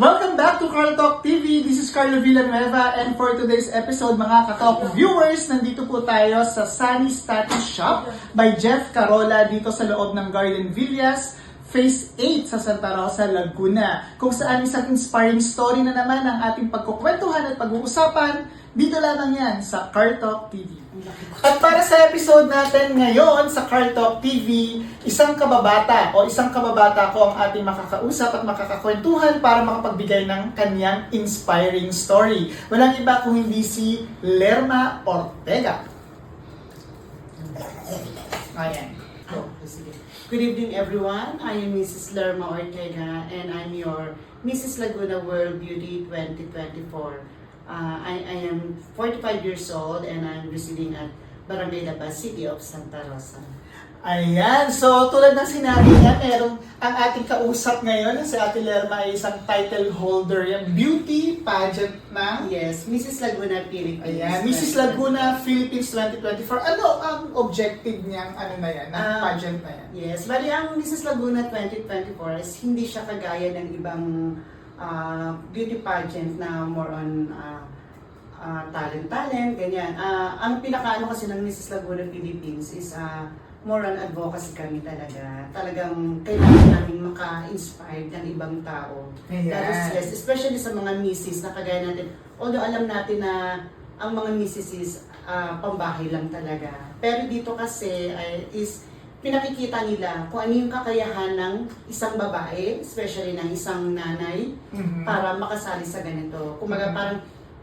Welcome back to Carl Talk TV. This is Carlo Villanueva and for today's episode mga katalk viewers, nandito po tayo sa Sunny Status Shop by Jeff Carola dito sa loob ng Garden Villas, Phase 8 sa Santa Rosa, Laguna. Kung saan isang inspiring story na naman ang ating pagkukwentuhan at pag-uusapan, dito lamang yan sa Carl Talk TV. At para sa episode natin ngayon sa Car Talk TV, isang kababata o isang kababata ko ang ating makakausap at makakakwentuhan para makapagbigay ng kanyang inspiring story. Walang iba kung hindi si Lerma Ortega. Ayan. Oh. Good evening, everyone. I am Mrs. Lerma Ortega, and I'm your Mrs. Laguna World Beauty 2024. Uh, I, I am 45 years old, and I'm residing at Barangay Labas, City of Santa Rosa. Ayan. So, tulad ng sinabi niya, merong ang ating kausap ngayon, si Ate Lerma ay isang title holder, yung beauty pageant ng Yes, Mrs. Laguna, Philippines. Ayan, Mrs. Laguna, Philippines 2024. Ano ang objective niyang ano na yan, ng Ah, pageant na yan? Yes, bali ang Mrs. Laguna 2024 is hindi siya kagaya ng ibang ah, beauty pageant na more on ah, ah, talent-talent, ganyan. Ah, ang pinakaano kasi ng Mrs. Laguna Philippines is ah, more on advocacy kami talaga. Talagang kailangan namin maka-inspire ng ibang tao. Ayan. That is, yes, especially sa mga misis na kagaya natin. Although alam natin na ang mga misis is ah, pambahay lang talaga. Pero dito kasi ay, is pinakikita nila kung ano yung kakayahan ng isang babae, especially ng isang nanay, Mhm. para makasali sa ganito. Kumbaga Mhm. parang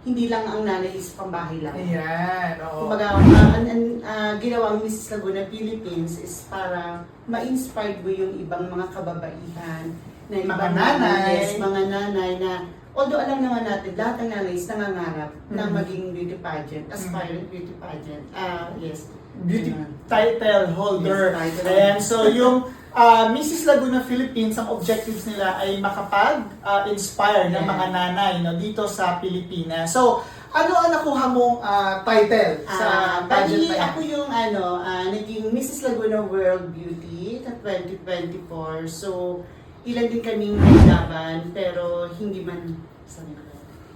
hindi lang ang nanay is pambahay lang. Ayan, oo. Kumbaga, uh, an, an, ah, ginawang Mrs. Laguna Philippines is para ma-inspire mo yung ibang mga kababaihan na Mga ibang nanay. yes, mga nanay na although alam naman natin, lahat ng nanay is nangangarap na Mhm. maging beauty pageant, aspiring beauty pageant. Ah, yes. Beauty title holder. Yes, title Ayan, so yung ah, Mrs. Laguna Philippines, ang objectives nila ay makapag-inspire ng Yeah. mga nanay no, dito sa Pilipinas. So, ano ang nakuha mong ah, title sa Ah, pageant bali, na yan? ako yung ano, ah, naging Mrs. Laguna World Beauty na 2024. So, ilan din kaming naglaban, pero hindi man, sorry,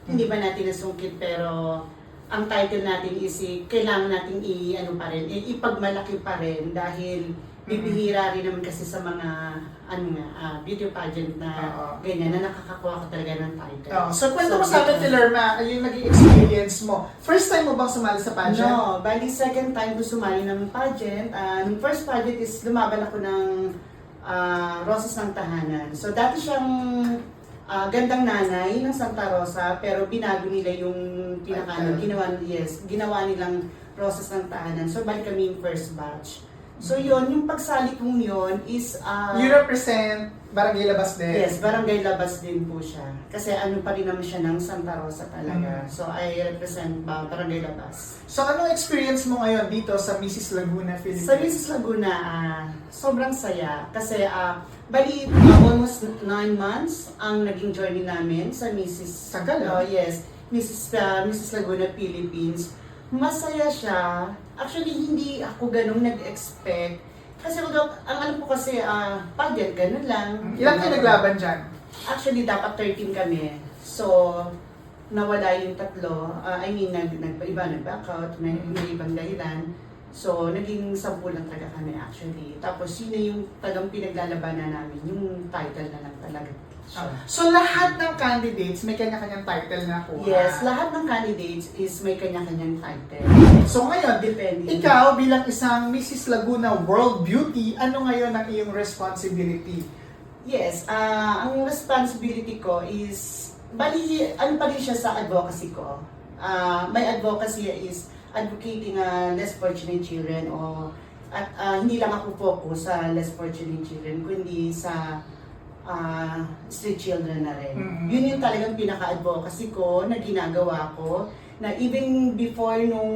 hindi ba natin nasungkit, pero ang title natin is eh, kailangan natin i ano pa rin, i- ipagmalaki pa rin dahil bibihira rin naman kasi sa mga ano nga, ah, beauty pageant na Oo. ganyan na nakakakuha ka talaga ng title. Oh, so, kwento mo sa dito- Tilerma, yung naging experience mo. First time mo bang sumali sa pageant? No, bali second time ko sumali ng pageant. Uh, nung first pageant is lumaban ako ng ah, Roses ng Tahanan. So dati siyang ah, gandang nanay ng Santa Rosa pero binago nila yung pinaka ano, Title. ginawa yes, ginawa nilang Roses ng Tahanan. So bali kami yung first batch. So yun, yung pagsali kong yun is ah, You represent Barangay Labas din. Yes, barangay labas din po siya. Kasi ano pa rin naman siya ng Santa Rosa talaga. Mm. So I represent ba barangay labas. So, anong experience mo ngayon dito sa Mrs. Laguna Philippines? Sa Mrs. Laguna, ah, sobrang saya. Kasi, ah, bali, ah, almost 9 months ang naging journey namin sa Mrs. Tagal. Oh, yes. Mrs. ah, Mrs. Laguna, Philippines. Masaya siya. Actually, hindi ako ganun nag-expect. Kasi although, ang alam ko kasi, ah, pageant, ganun lang. Ilan kayo naglaban dyan? Actually, dapat 13 kami. So, nawala yung tatlo. Ah, I mean, nag, nag, iba nag-back out, may, may ibang dahilan. So, naging sampu lang talaga kami actually. Tapos, sino yung tagang pinaglalabanan namin? Yung title na lang talaga. So, lahat ng candidates may kanya-kanyang title na kuha. Yes, lahat ng candidates is may kanya-kanyang title. So, ngayon, Depende. ikaw bilang isang Mrs. Laguna World Beauty, ano ngayon ang iyong responsibility? Yes, ah ang responsibility ko is, bali, ano pa rin siya sa advocacy ko. Ah, my advocacy is advocating ah, less fortunate children o at ah, hindi lang ako focus sa less fortunate children, kundi sa ah, street children na rin. Mhm. Yun yung talagang pinaka-advocacy ko na ginagawa ko na even before nung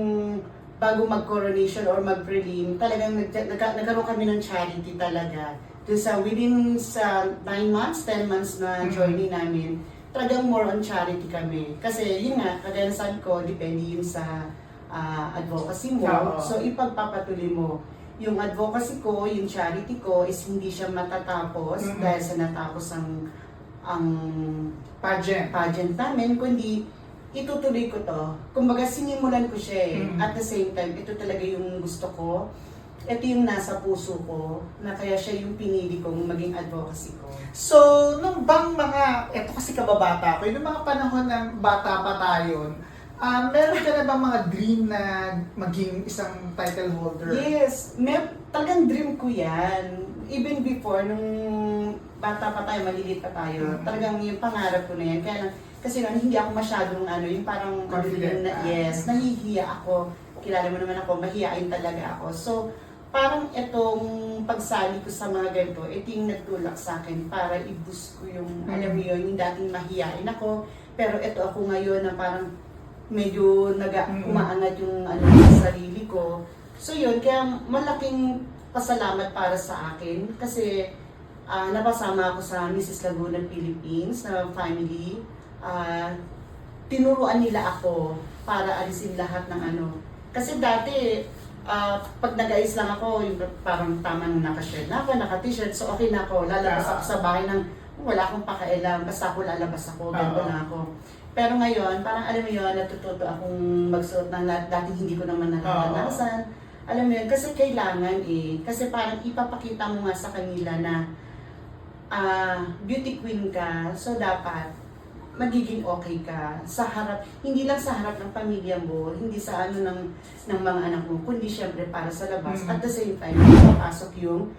bago mag-coronation or mag-prelim, talagang nag nagka- nagkaroon kami ng charity talaga. Doon sa within sa 9 months, 10 months na Mhm. journey namin, talagang more on charity kami. Kasi yun nga, kagaya sabi ko, depende yun sa ah, advocacy mo. Oo. So ipagpapatuloy mo. Yung advocacy ko, yung charity ko is hindi siya matatapos Mhm. dahil sa natapos ang ang Pageant. pageant namin, kundi itutuloy ko to. Kumbaga, sinimulan ko siya eh. Mm. At the same time, ito talaga yung gusto ko. Ito yung nasa puso ko, na kaya siya yung pinili kong maging advocacy ko. So, nung bang mga, eto kasi kababata ko, yung mga panahon ng bata pa tayo, ah meron ka na bang mga dream na maging isang title holder? Yes, may, talagang dream ko yan. Even before, nung bata pa tayo, maliliit pa tayo, Mhm. talagang yung pangarap ko na yan. Kaya lang, kasi noon, hindi ako masyadong ano, yung parang, Confident na, ka. yes, nahihiya ako. Kilala mo naman ako, mahihain talaga ako. So, parang itong pagsali ko sa mga ganito, ito yung nagtulak sa akin para i-boost ko yung, alam mo yun, yung dating mahihain ako. Pero ito ako ngayon na parang medyo naga, Mhm. umaangat yung ano sa sarili ko. So yun, kaya malaking pasalamat para sa akin kasi ah, napasama ako sa Mrs. Laguna Philippines na family. Ah, tinuruan nila ako para alisin lahat ng ano. Kasi dati, ah, pag nag-ayos lang ako, yung parang tama nung naka-shirt na ako, naka-t-shirt, so okay na ako. Lalabas ako sa bahay ng wala akong pakailam, basta ako lalabas ako, Oo. na ako. Pero ngayon, parang alam mo yun, natututo akong magsuot ng lahat. Dati hindi ko naman naranasan. Alam mo yun, kasi kailangan eh. Kasi parang ipapakita mo nga sa kanila na ah beauty queen ka. So dapat magiging okay ka sa harap, hindi lang sa harap ng pamilya mo, hindi sa ano ng, ng mga anak mo, kundi syempre para sa labas. Mm. At the same time, papasok yung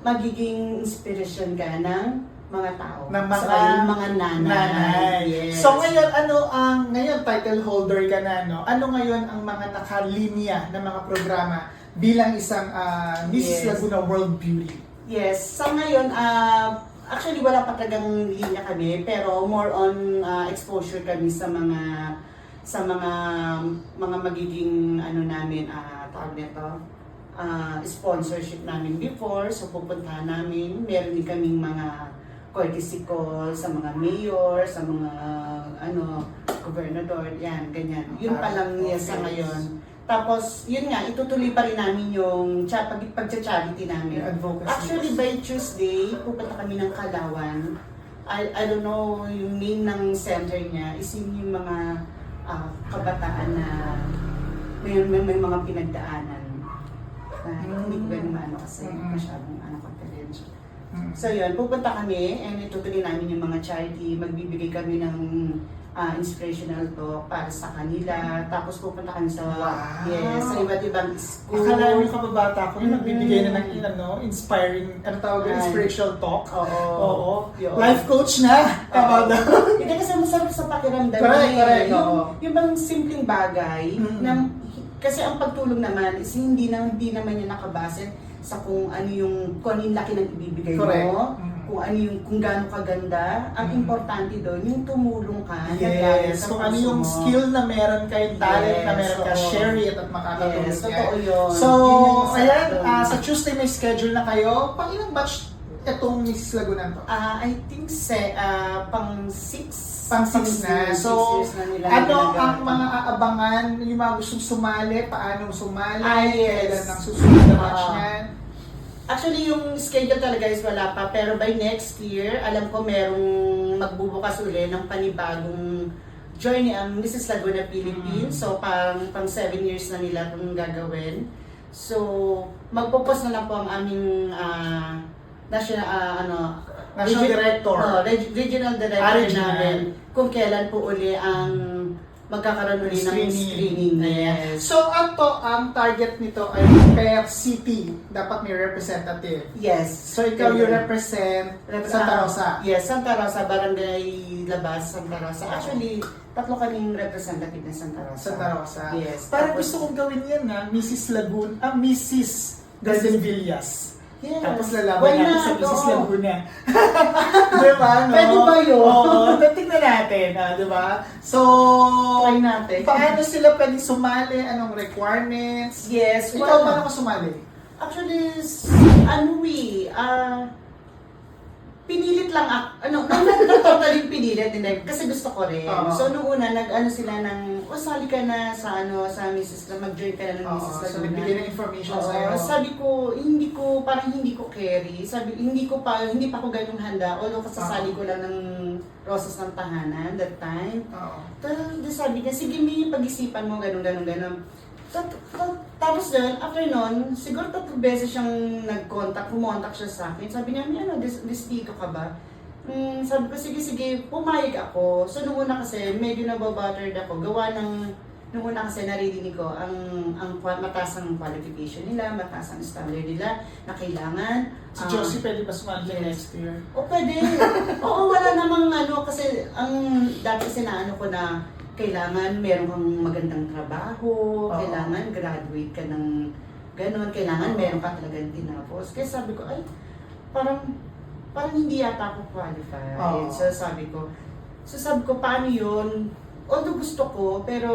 magiging inspiration ka ng mga tao. Ng mga sa mga nanay. nanay. Yes. So ngayon, ano ang, ngayon title holder ka na, no? Ano ngayon ang mga nakalinya ng mga programa bilang isang ah, Mrs. Yes. Laguna World Beauty? Yes, sa ngayon, ah, actually wala pa talagang linya kami, pero more on ah, exposure kami sa mga sa mga mga magiging ano namin ah tawag nito ah, sponsorship namin before so pupuntahan namin meron din kaming mga courtesy call sa mga mayor sa mga ano gobernador yan ganyan yun pa lang niya sa ngayon tapos yun nga itutuloy pa rin namin yung cha- pag pagcha-charity namin. Actually, by Tuesday, pupunta kami ng Kalawan. I, I don't know, yung name ng center niya is yun yung mga ah, kabataan na may, may, may mga pinagdaanan. Na hindi ko ganun maano kasi Mm. masyadong ano confidential. Mm. So yun, pupunta kami and itutuloy namin yung mga charity. Magbibigay kami ng ah, inspirational talk para sa kanila. Tapos pupunta kami sa, Wow. yes, sa iba't ibang school. Akala mo kababata ko, yung Mm. nagbibigay na ng ano, inspiring, ano tawag, Ay. inspirational talk. Oo. Oo. Yun. Life coach na. Tama daw. Hindi kasi masarap sa pakiramdam. Correct, eh. correct, Yung, oo. yung bang simpleng bagay, Mm. na, kasi ang pagtulong naman is hindi, na, hindi naman yan nakabase sa kung ano yung, kung ano yung laki ng ibibigay Correct. mo, Mm. kung ano yung, kung gaano kaganda. Ang Mm. importante doon, yung tumulong ka. Yes, sa kung ano yung mo. skill na meron kay talent na Yes, meron ka, oo. share it at makakatulong Yes, totoo yun. So, Yun ayan, ah, sa Tuesday may schedule na kayo. Pang ilang batch itong Mrs. Laguna to? Ah, I think se, ah, pang six. Pang six na. years, So, six na nila Ano ang mga aabangan, yung mga gustong sumali, paano sumali, Ah, yes. kailan ang susunod na batch Ah. niyan? Actually, yung schedule talaga is wala pa. Pero by next year, alam ko merong magbubukas uli ng panibagong journey ang Mrs. Laguna Philippines. Mm. So, parang pang 7 years na nila itong gagawin. So, magpupos na lang po ang aming ah, national, ah, ano, National regi- Director. Oh, reg- regional director Ah, regional. namin. Kung kailan po uli ang magkakaroon uli ng screening. Yes. So, ato, ang target nito ay per city. Dapat may representative. Yes. So, ikaw yung represent Rep- Santa ah, Rosa. Yes, Santa Rosa, Barangay Labas, Santa Rosa. Actually, tatlo kaming representative ng Santa Rosa. Santa Rosa. Yes. Parang Tapos- gusto kong gawin yan na Mrs. Lagun, ah, Mrs. Garden Villas. Yes. Tapos lalaban Why natin not? sa Mrs. Oo. Laguna. di ba, no? Pwede ba yun? Oo, tingnan natin, ah, di ba? So, Try natin. paano sila pwede sumali? Anong requirements? Yes. Ikaw, paano ka sumali? Actually, s- ano we, ah, pinilit lang ako, ano, nung na, na totally pinilit, hindi, kasi gusto ko rin. Oo. So, nung una, nag-ano sila ng, o sali ka na sa ano, sa Mrs. na mag-join ka na ng Oo, Mrs. so Laguna. nagbigay ng information Oo, sa'yo. sabi ko, hindi ko, parang hindi ko carry. Sabi, hindi ko pa, hindi pa ako ganun handa. Although kasasali ko lang ng rosas ng tahanan that time. Oo. Tapos sabi niya, sige may pag-isipan mo, ganun, ganun, ganun. Tat- tat- Tapos doon, after nun, siguro tatlong beses siyang nag-contact, kumontak siya sa akin. Sabi niya, may ano, dis, dis dito ka ba? Hmm, sabi ko, sige, sige, pumayag ako. So, nung una kasi, medyo nababuttered ako. Gawa ng, nung una kasi naririnig ko, ang, ang mataas ang qualification nila, mataas ang standard nila, na kailangan. Si ah, Josie pwede ba sumali yes. next year? o pwede. Oo, wala namang ano, kasi ang dati sinaano ko na kailangan meron kang magandang trabaho, Oo. kailangan graduate ka ng ganon, kailangan meron ka talagang tinapos. Kaya sabi ko, ay, parang, parang hindi yata ako qualified. Oo. So sabi ko, so sabi ko, paano yun? Although gusto ko, pero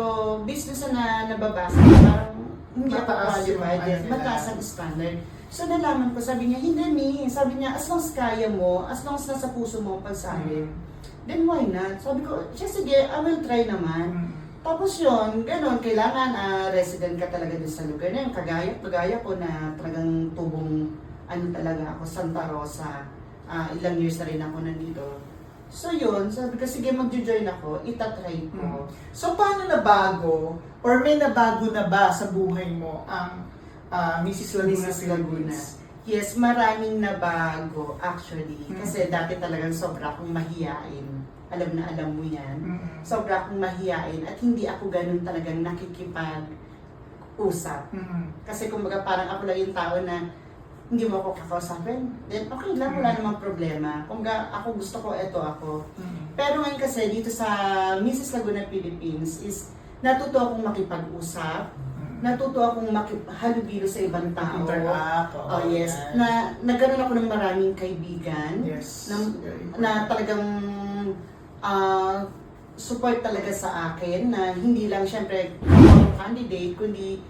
sa na, nababasa, ko, parang hindi ako Mataas yung qualified. ano Yes, nila. mataas ang standard. So nalaman ko, sabi niya, hindi mi. Sabi niya, as long as kaya mo, as long as nasa puso mo ang pagsali, then why not? Sabi ko, siya sige, I will try naman. Mm. Tapos yun, ganun, kailangan ah, resident ka talaga dun sa lugar na yun. Kagaya, kagaya ko na talagang tubong, ano talaga ako, Santa Rosa. Ah, ilang years na rin ako nandito. So yun, sabi ko, sige, mag-join ako, itatry ko. So, paano nabago or may nabago na ba sa buhay mo ang ah, Mrs. Laguna Mrs. Laguna. Yes, maraming nabago actually. Mm. Kasi dati talagang sobra akong mahiyain. Alam na alam mo yan. Mm. Sobra akong mahiyain at hindi ako ganun talagang nakikipag-usap. Mm. Kasi kumbaga parang ako lang yung tao na hindi mo ako kakausapin. Then okay lang, wala Mm. namang problema. Kumbaga ako gusto ko, eto ako. Mm. Pero ngayon kasi dito sa Mrs. Laguna Philippines is natuto akong makipag-usap, Mm. natuto akong makihalubilo sa ibang tao. Interact. oo, Oh, yes. yan. Na nagkaroon ako ng maraming kaibigan yes. important. na talagang ah, support talaga sa akin na hindi lang syempre ako candidate kundi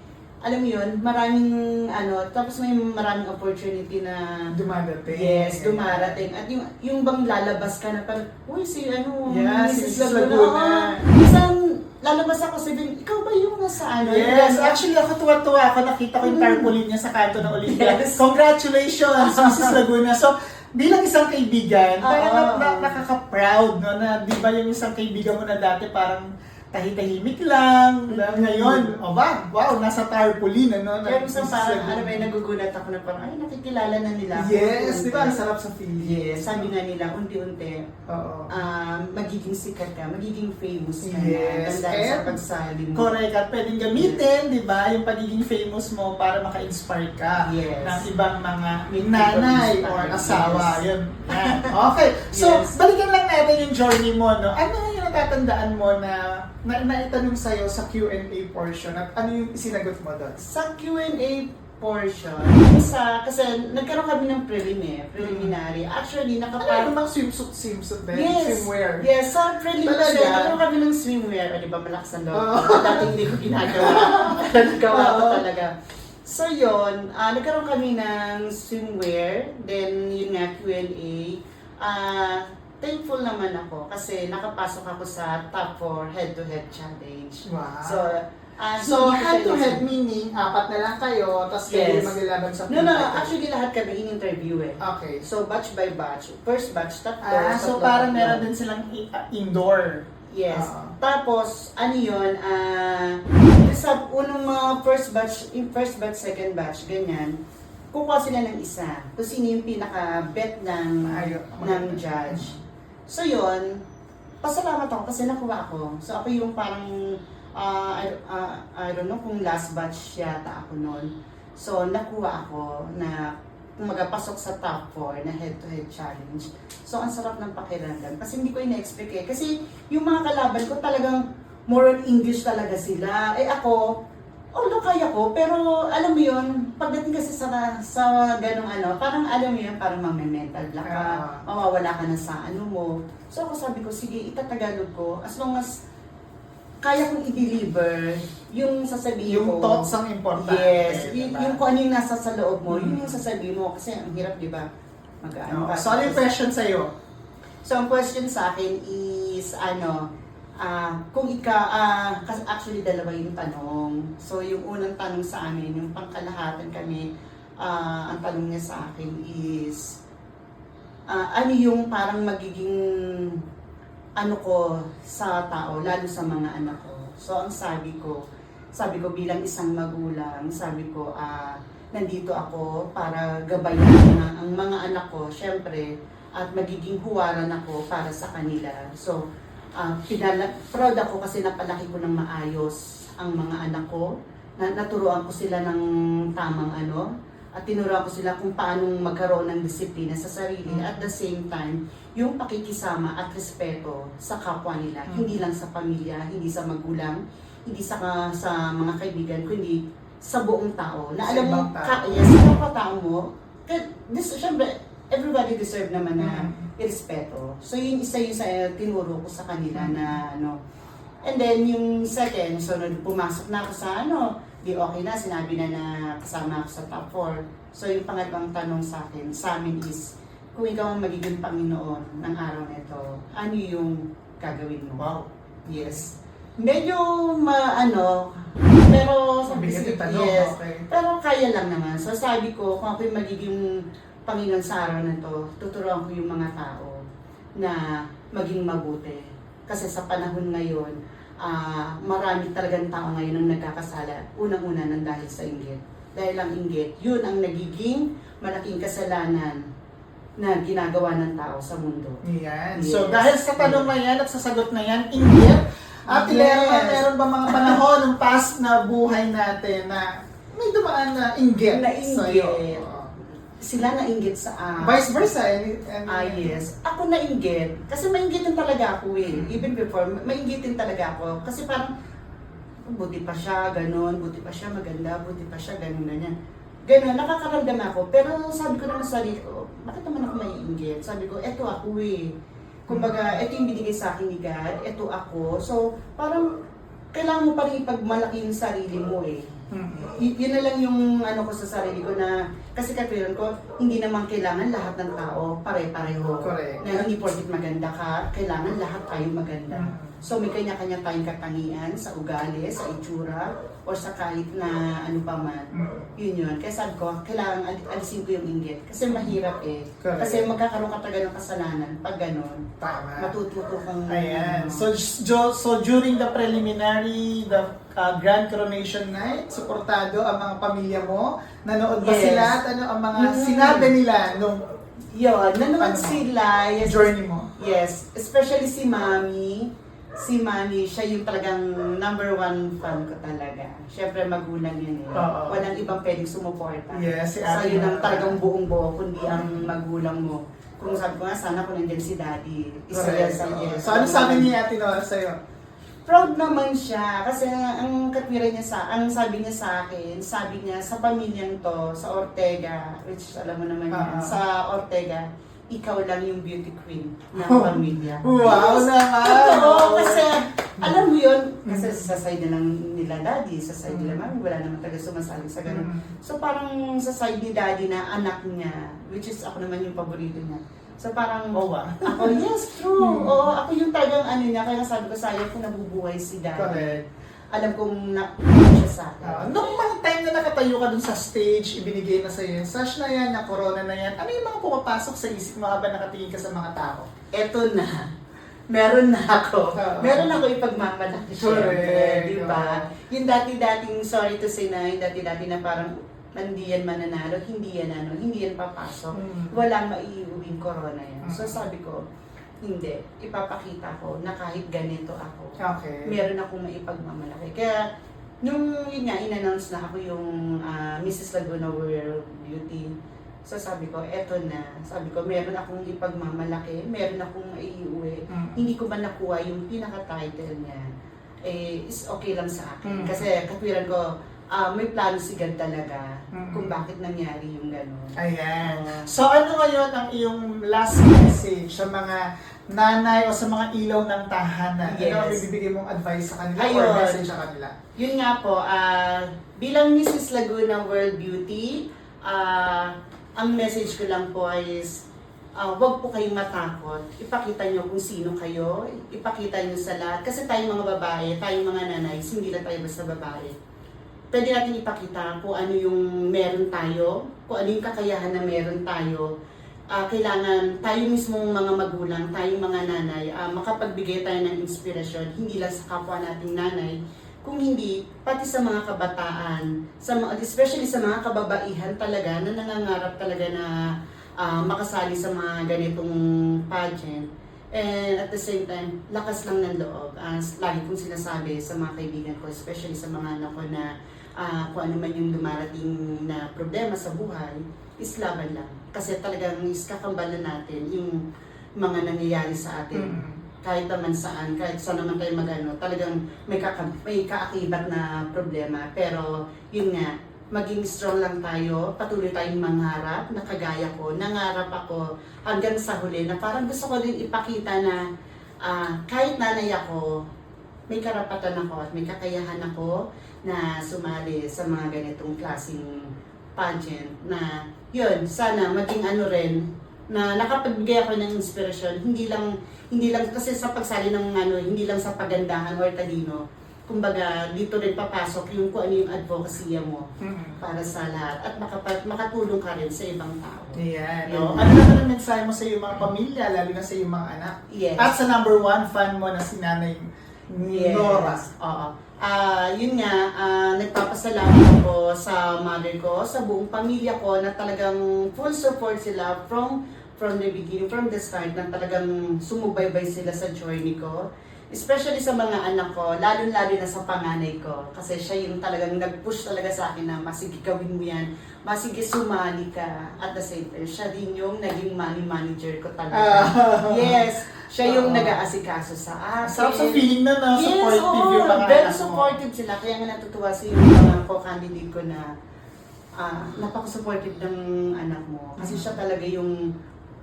alam mo yun, maraming ano, tapos may maraming opportunity na dumadating. Yes, dumarating. At yung, yung bang lalabas ka na parang, uy, si ano, Yeah, si Mrs. Laguna. Minsan, lalabas ako sabihin, ikaw ba yung nasa ano? Yes, actually ako tuwa-tuwa ako nakita ko yung tarpaulin niya sa kanto ng Olympia. Yes. Congratulations, Mrs. Laguna. So, bilang isang kaibigan, parang Oo. na, na, nakaka-proud, no, na di ba yung isang kaibigan mo na dati parang tahi-tahimik lang, na ngayon, o ba, wow, nasa tarpaulin, ano, Kaya Mrs. parang, ano ba, nagugulat ako na parang, ay, nakikilala na nila. Yes, di ba, ang sarap sa feeling. Yes, sabi nga nila, unti-unti, Oo. um, magiging sikat ka, magiging famous ka Yes, na. Dahil sa pagsali mo. Correct, at pwedeng gamitin, di ba, yung pagiging famous mo para maka-inspire ka Yes. ng ibang mga May nanay or asawa. Yes. Yun. Yan. Okay, so Yes. balikan lang natin yung journey mo. No? Ano natatandaan mo na, na naitanong sa'yo sa Q&A portion at ano yung sinagot mo doon? Sa Q&A portion, sa, kasi nagkaroon kami ng prelim eh, preliminary. Actually, Ano nakapag... yung mga swimsuit, swimsuit din? Yes. Swimwear? Yes, sa prelim Talaga? nagkaroon kami ng swimwear. O, di ba, malakas ang loob. Oo. Dati hindi ko ginagawa. Nagawa ko talaga. So, yun, ah, nagkaroon kami ng swimwear. Then, yun nga, Q&A. Ah, thankful naman ako kasi nakapasok ako sa top 4 head-to-head challenge. Wow. So, ah, So, head-to-head meaning, apat na lang kayo, tapos kayo Yes. yung maglalaban sa No, no, no. Actually, lahat kami in-interview eh. Okay. So, batch by batch. First batch, tatlo. Ah, so tatlo, parang meron din silang ah, indoor. Yes. Ah. Tapos, ano yun, ah, sa unang mga first batch, in first batch, second batch, ganyan, kukuha sila ng isa. Kung sino yung pinaka-bet ng, Ay, ng judge. So yun, pasalamat ako kasi nakuha ako. So ako yung parang, ah, I, ah, I don't know kung last batch yata ako noon. So nakuha ako na kumaga pasok sa top 4 na head-to-head challenge. So ang sarap ng pakiramdam kasi hindi ko ina-expect eh. Kasi yung mga kalaban ko talagang more on English talaga sila. Eh ako, although kaya ko, pero alam mo yun, pagdating kasi sa, sa ganong ano, parang alam mo yun, parang mame-mental block ka, Ah. mawawala ka na sa ano mo. So ako sabi ko, sige, itatagalog ko, as long as kaya kong i-deliver yung sasabihin Yung ko. thoughts ang importante. Yes, diba? yung kung ano yung nasa sa loob mo, Mm. yun yung sasabihin mo. Kasi ang hirap, di ba? mag-ano ka. So, ano yung question sa'yo? So, ang question sa akin is, ano, ah kung ika, kasi actually dalawa yung tanong. So, yung unang tanong sa amin, yung pangkalahatan kami, ah ang tanong niya sa akin is, ah ano yung parang magiging, ano ko sa tao, lalo sa mga anak ko. So, ang sabi ko, sabi ko bilang isang magulang, sabi ko, ah nandito ako para gabayan ang mga anak ko, syempre, at magiging huwaran ako para sa kanila. So, ah pinala- proud ako kasi napalaki ko ng maayos ang mga anak ko. Na, naturuan ko sila ng tamang ano, at tinuruan ko sila kung paano magkaroon ng disiplina sa sarili. At the same time, yung pakikisama at respeto sa kapwa nila. Mm. Hindi lang sa pamilya, hindi sa magulang, hindi sa, sa mga kaibigan, kundi sa buong tao. Na Sa alam mo, tao. ka, yes, sa kapwa-tao mo, ka- this, syempre, everybody deserve naman na Mm. Irespeto. So yun isa yung sa tinuro ko sa kanila na ano. And then yung second, so nung pumasok na ako sa ano, di okay na, sinabi na na kasama ako sa top 4. So yung pangalawang tanong sa akin, sa amin is, kung ikaw ang magiging Panginoon ng araw na ito, ano yung gagawin mo? Wow. Yes. Medyo ma, ano, pero yung tanong. yes, Okay. pero kaya lang naman. So sabi ko, kung ako yung magiging Panginoon sa araw na to, tuturuan ko yung mga tao na maging mabuti. Kasi sa panahon ngayon, ah marami talagang tao ngayon ang nagkakasala. Unang-una nang dahil sa inggit. Dahil ang inggit, yun ang nagiging malaking kasalanan na ginagawa ng tao sa mundo. Yan. Yes. So, dahil sa tanong na yan at sa sagot na yan, inggit. At Yes. meron, meron ba mga panahon ng past na buhay natin na may dumaan na inggit Na inggit. Oo. Sila nainggit sa ah, Vice versa. Any, any, Ah, yes. Ako nainggit. Kasi mainggitin talaga ako eh. Even before, mainggitin talaga ako. Kasi parang, buti pa siya, ganun, buti pa siya maganda, buti pa siya, ganun, ganyan. Ganun, nakakaramdam ako. Pero sabi ko naman sa sarili ko, bakit naman ako maiinggit? Sabi ko, eto ako eh. Kumbaga, eto yung binigay sa akin ni God, eto ako. So, parang, kailangan mo pa rin ipagmalaki yung sarili mo eh. Mm. Y- yun na lang yung ano ko sa sarili ko na kasi katwiran ko, hindi naman kailangan lahat ng tao pare-pareho. Correct. Na hindi porket maganda ka, kailangan lahat tayo maganda. Mm. So may kanya-kanya tayong katangian sa ugali, sa itsura, o sa kahit na ano pa man. Mm. Yun yun. Kaya sabi ko, kailangan al- alisin ko yung inggit. Kasi mahirap eh. Correct. Kasi magkakaroon ka talaga ng kasalanan pag ganun. Tama. Matututo kang... Ayan. So, jo- so during the preliminary, the uh, grand coronation night, suportado ang mga pamilya mo? Nanood ba Yes. sila? At ano ang mga Mm. sinabi nila nung Yun, nanood mo? sila. Yes, journey mo? Yes, especially si Mami. Si Mami, siya yung talagang number one fan ko talaga. Siyempre magulang yun eh. Oo. Walang ibang pwedeng sumuporta. Yes, si Ate yun ang talagang buong buo, kundi ang magulang mo. Kung sabi ko nga, sana kung nandiyan si Daddy. Isa yan sa yes. So, ano sabi ni Ate Nora sa'yo? Proud naman siya kasi ang katwiran niya sa ang sabi niya sa akin, sabi niya sa pamilyang to, sa Ortega, which alam mo naman yan, Ah. sa Ortega, ikaw lang yung beauty queen ng Oh. pamilya. Wow naman! Oo, kasi alam mo yun, kasi sa side na lang nila daddy, sa side nila mami, wala naman talaga sumasali sa ganun. Mm. So parang sa side ni daddy na anak niya, which is ako naman yung paborito niya. So parang, Oh, wow. ako, yes, true. Hmm. Oo, ano niya, kaya sabi ko sayang kung nabubuhay si daddy. Correct. Alam kong na siya sa akin. Uh, nung mga time na nakatayo ka dun sa stage, ibinigay na sa'yo yung sash na yan, na corona na yan, ano yung mga pumapasok sa isip mo habang nakatingin ka sa mga tao? Eto na. Meron na ako. Oo. Meron ako ipagmamalaki syempre, di ba? Oo. Yung dati-dating, sorry to say na, yung dati-dati na parang hindi yan mananalo, hindi yan ano, hindi yan papasok. Mm. Walang maiuwing corona yan. So Mm. sabi ko, hindi, ipapakita ko na kahit ganito ako, Okay. meron akong maipagmamalaki. Kaya, nung yun nga, in-announce na ako yung ah, Mrs. Laguna World Beauty. So sabi ko, eto na. Sabi ko, meron akong ipagmamalaki, meron akong maiuwi. Mm. Hindi ko man nakuha yung pinaka-title niya. Eh, is okay lang sa akin. Mm. Kasi katwiran ko, ah, may plano si God talaga Mm. kung bakit nangyari yung gano'n. Ayan. So ano ngayon ang iyong last message sa mga nanay o sa mga ilaw ng tahanan? Ano ang Yes. bibigay mong advice sa kanila or Ayun. message sa kanila? Yun nga po, ah, bilang Mrs. Laguna World Beauty, ah, ang message ko lang po is ah, wag po kayong matakot. Ipakita nyo kung sino kayo, ipakita nyo sa lahat. Kasi tayong mga babae, tayong mga nanay, hindi lang tayo basta babae. Pwede natin ipakita kung ano yung meron tayo, kung ano yung kakayahan na meron tayo. Ah, kailangan tayo mismong mga magulang, tayong mga nanay, ah, makapagbigay tayo ng inspirasyon, hindi lang sa kapwa nating nanay, kung hindi, pati sa mga kabataan, sa especially sa mga kababaihan talaga na nangangarap talaga na ah, makasali sa mga ganitong pageant. And at the same time, lakas lang ng loob. As lagi kong sinasabi sa mga kaibigan ko, especially sa mga anak ko na ah, kung ano man yung dumarating na problema sa buhay, is laban lang. Kasi talagang is kakambalan natin yung mga nangyayari sa atin Mm. kahit naman saan, kahit saan naman tayo magano, talagang may, kaka, may kaakibat na problema. Pero yun nga, maging strong lang tayo, patuloy tayong mangarap, na kagaya ko, nangarap ako hanggang sa huli na parang gusto ko din ipakita na ah, kahit nanay ako, may karapatan ako at may kakayahan ako na sumali sa mga ganitong klaseng pageant na yun, sana maging ano rin, na nakapagbigay ako ng inspirasyon, hindi lang hindi lang kasi sa pagsali ng ano, hindi lang sa pagandahan or talino. Kumbaga, dito rin papasok yung kung ano yung advocacy mo Mm. para sa lahat at makapa- makatulong ka rin sa ibang tao. Ayan. Yun. No? Ano naman ang mensahe mo sa iyong mga pamilya, lalo na sa iyong mga anak? Yes. At sa number one fan mo na si Nanay Yes. Nora. Oo. Ah, yun nga, ah, nagpapasalamat ako sa mother ko, sa buong pamilya ko na talagang full support sila from from the beginning, from the start, na talagang sumubaybay sila sa journey ko. Especially sa mga anak ko, lalo-lalo na sa panganay ko. Kasi siya yung talagang nag-push talaga sa akin na masige gawin mo yan, masige sumali ka. At the same time, siya din yung naging money manager ko talaga. Ah. yes, siya yung Oo. nag-aasikaso sa akin. Sarap sa feeling na na supportive oo. yung mga Very anak mo. supportive sila. Kaya nga natutuwa si yung mga co-candidate ko na ah napaka-supportive ng anak mo. Kasi siya talaga yung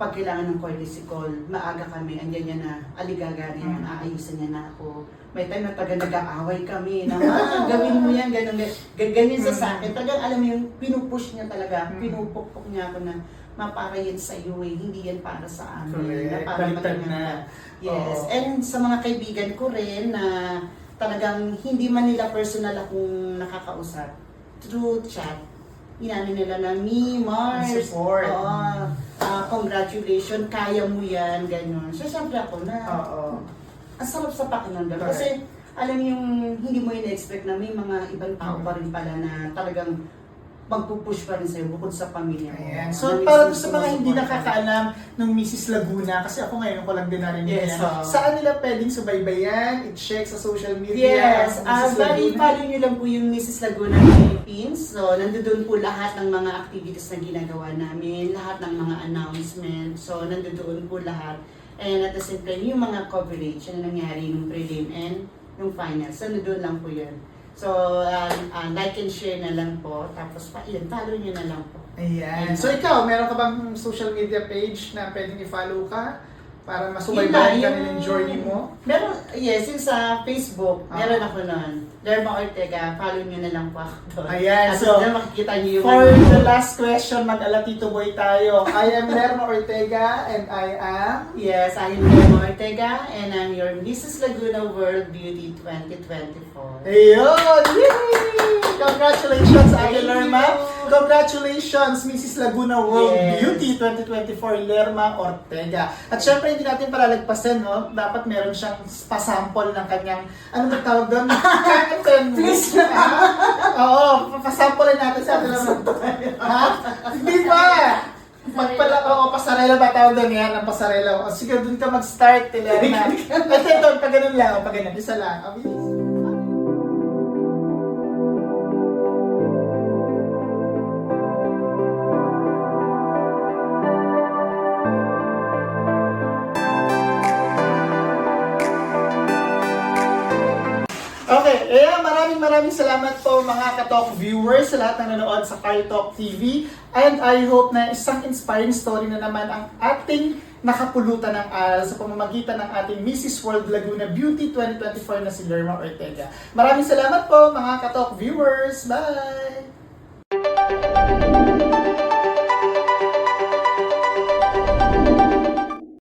pag kailangan ng courtesy call, maaga kami, andyan niya na, aligaga na yan, Mm. aayusan niya na ako. May time na taga nag-aaway kami na, ah, gawin mo yan, ganun, ganyan sa akin. Talagang alam mo yung pinupush niya talaga, Mm. pinupukpok niya ako na, mapara yan sa iyo eh, hindi yan para sa amin. Correct. Na para na. Yes. Oo. And sa mga kaibigan ko rin na talagang hindi man nila personal akong nakakausap. Through chat, inano nila na, me, Mars, Support. oo, congratulations, kaya mo yan, ganyan. So, syempre ako na, Oo. ang sarap sa pakiramdam. Correct. Kasi, alam yung hindi mo in-expect na may mga ibang tao pa rin pala na talagang magpupush pa rin sa'yo bukod sa pamilya mo. Ayan. Na So, para sa mga hindi nakakaalam ng Mrs. Laguna, kasi ako ngayon ko lang din narinig Yes, yan. oo. Saan nila pwedeng subaybayan, i-check sa social media? Yes, Mrs. bali, follow nyo lang po yung Mrs. Laguna Philippines. So, nandoon po lahat ng mga activities na ginagawa namin, lahat ng mga announcement. So, nandoon po lahat. And at the same time, yung mga coverage na nangyari nung prelim and nung final. So, nandoon lang po yun. So, ah, ah, like and share na lang po. Tapos, pa, yun, follow nyo na lang po. Ayan. So, ikaw, meron ka bang social media page na pwedeng i-follow ka? Para masubaybayan na, ka nila yung journey mo? Meron, yes, yung sa Facebook, Ah. meron ako nun. Lerma Ortega, follow nyo na lang po ako doon. Ayan, At so, doon makikita nyo yung... For the last question, mag-alatito boy tayo. I am Lerma Ortega and I am... Yes, I am Lerma Ortega and I'm your Mrs. Laguna World Beauty 2024. Ayun! Yay! Congratulations, Ate Lerma. Congratulations, Mrs. Laguna World Yes. Beauty 2024, Lerma Ortega. At syempre, hindi natin palalagpasin, no? Dapat meron siyang pasample ng kanyang, ano ba tawag doon? Please. Oo, pasample natin sa Lerma. ha? Hindi ba? Magpala, oo, pasarela ba tawag doon yan? Ang pasarela. O, sige, doon ka mag-start, Lerma. Ito, ito, pag ganun lang, pag ganun, isa lang. Okay, maraming salamat po mga Katalk viewers sa lahat ng nanonood sa Car Talk TV. And I hope na isang inspiring story na naman ang ating nakapulutan ng aral sa pamamagitan ng ating Mrs. World Laguna Beauty 2024 na si Lerma Ortega. Maraming salamat po mga Katalk viewers. Bye!